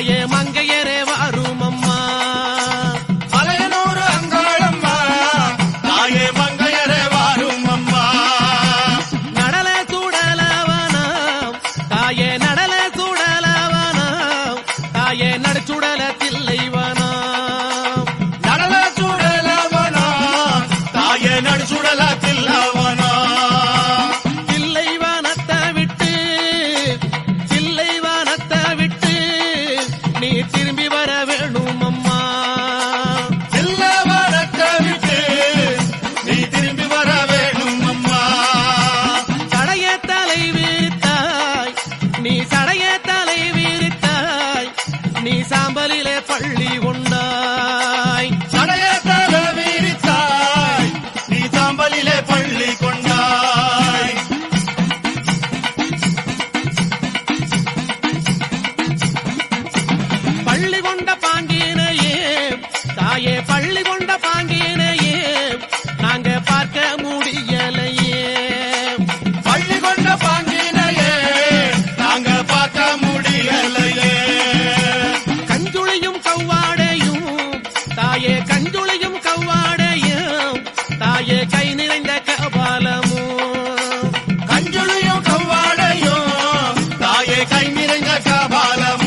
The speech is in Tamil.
தாயே மங்கையரே வாரும் அம்மா அலையனூர் அங்காளம்மா தாயே மங்கையரே வாரும் அம்மா நடல சூடலவனாம் தாயே நடல சூடலவனாம் தாயே நடுச்சுடல தில்லைவனாம் நடல சூடலவனாம் தாயே நடுச்சுடல கடலிலே பள்ளி கொண்டாய். சடையத்தால வீரித்தாய். நீ சாம்பலிலே பள்ளி கொண்டாய். பள்ளி கொண்ட பாண்டி இறங்க காபாலம்